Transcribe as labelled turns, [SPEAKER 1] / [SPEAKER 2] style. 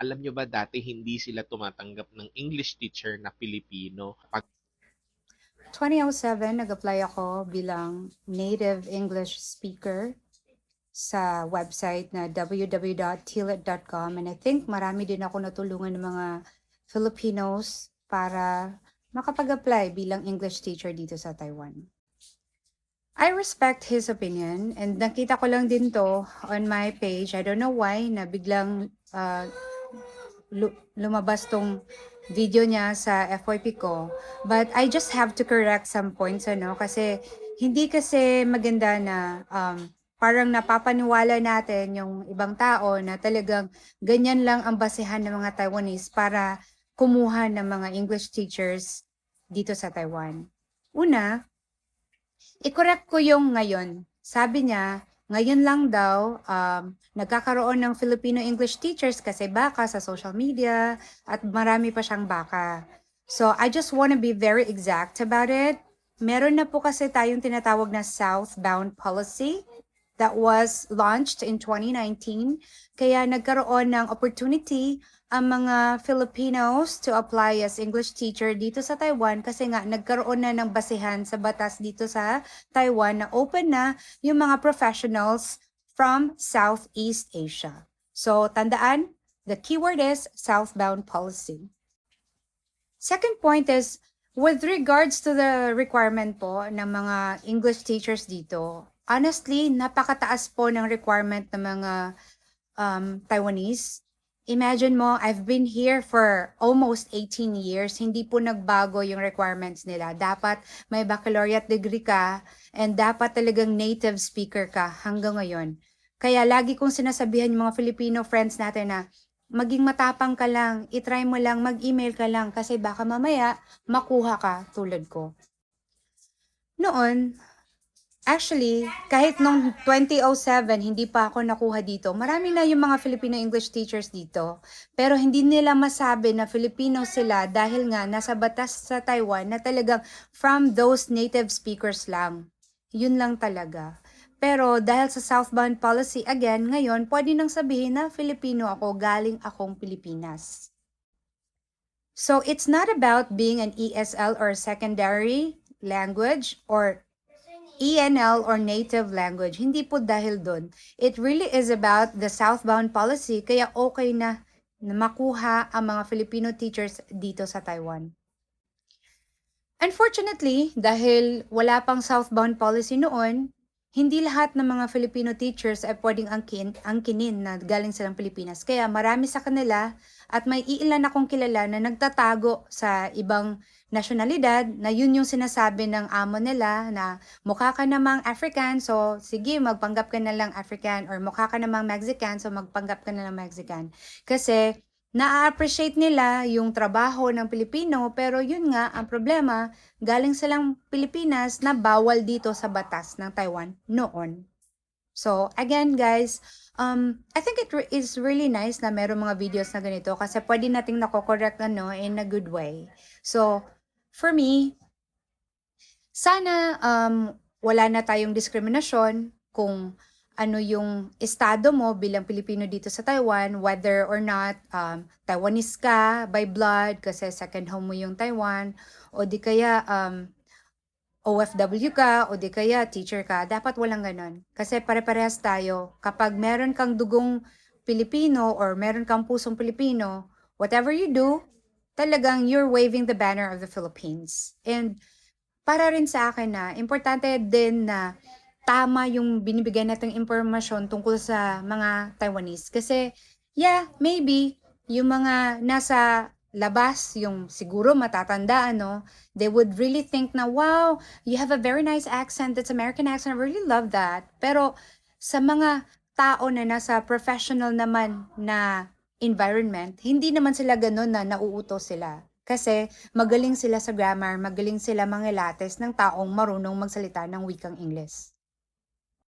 [SPEAKER 1] Alam nyo ba dati hindi sila tumatanggap ng English teacher na Pilipino? Pag
[SPEAKER 2] 2007, nag-apply ako bilang native English speaker sa website na www.tilit.com and I think marami din ako natulungan ng mga Filipinos para makapag-apply bilang English teacher dito sa Taiwan. I respect his opinion and nakita ko lang din to on my page. I don't know why na biglang uh, lumabas tong video niya sa FYP ko. But I just have to correct some points, ano, kasi hindi kasi maganda na um, parang napapaniwala natin yung ibang tao na talagang ganyan lang ang basehan ng mga Taiwanese para kumuha ng mga English teachers dito sa Taiwan. Una, i-correct ko yung ngayon. Sabi niya, ngayon lang daw um, nagkakaroon ng Filipino English teachers kasi baka sa social media at marami pa siyang baka. So I just want to be very exact about it. Meron na po kasi tayong tinatawag na southbound policy that was launched in 2019. Kaya nagkaroon ng opportunity ang mga Filipinos to apply as English teacher dito sa Taiwan kasi nga nagkaroon na ng basehan sa batas dito sa Taiwan na open na yung mga professionals from Southeast Asia. So tandaan, the keyword is southbound policy. Second point is, with regards to the requirement po ng mga English teachers dito, honestly, napakataas po ng requirement ng mga um, Taiwanese. Imagine mo, I've been here for almost 18 years. Hindi po nagbago yung requirements nila. Dapat may baccalaureate degree ka and dapat talagang native speaker ka hanggang ngayon. Kaya lagi kong sinasabihan yung mga Filipino friends natin na maging matapang ka lang, itry mo lang, mag-email ka lang kasi baka mamaya makuha ka tulad ko. Noon, actually, kahit nung 2007, hindi pa ako nakuha dito. Marami na yung mga Filipino English teachers dito. Pero hindi nila masabi na Filipino sila dahil nga nasa batas sa Taiwan na talagang from those native speakers lang. Yun lang talaga. Pero dahil sa southbound policy, again, ngayon, pwede nang sabihin na Filipino ako, galing akong Pilipinas. So it's not about being an ESL or secondary language or ENL or native language. Hindi po dahil doon. It really is about the southbound policy, kaya okay na na makuha ang mga Filipino teachers dito sa Taiwan. Unfortunately, dahil wala pang southbound policy noon, hindi lahat ng mga Filipino teachers ay pwedeng angkin, angkinin na galing silang Pilipinas. Kaya marami sa kanila at may iilan akong kilala na nagtatago sa ibang nasyonalidad na yun yung sinasabi ng amo nila na mukha ka namang African, so sige, magpanggap ka na lang African or mukha ka namang Mexican, so magpanggap ka na lang Mexican. Kasi na-appreciate nila yung trabaho ng Pilipino pero yun nga ang problema galing silang Pilipinas na bawal dito sa batas ng Taiwan noon. So again guys, um, I think it re- is really nice na meron mga videos na ganito kasi pwede nating nako-correct ano in a good way. So for me, sana um, wala na tayong diskriminasyon kung ano yung estado mo bilang Pilipino dito sa Taiwan, whether or not um, Taiwanese ka by blood kasi second home mo yung Taiwan, o di kaya um, OFW ka, o di kaya teacher ka, dapat walang ganon. Kasi pare-parehas tayo. Kapag meron kang dugong Pilipino or meron kang pusong Pilipino, whatever you do, talagang you're waving the banner of the Philippines. And para rin sa akin na, importante din na tama yung binibigay nating impormasyon tungkol sa mga Taiwanese. Kasi, yeah, maybe, yung mga nasa labas, yung siguro matatanda, ano, they would really think na, wow, you have a very nice accent, that's American accent, I really love that. Pero, sa mga tao na nasa professional naman na environment, hindi naman sila ganun na nauuto sila. Kasi magaling sila sa grammar, magaling sila mga lates ng taong marunong magsalita ng wikang Ingles.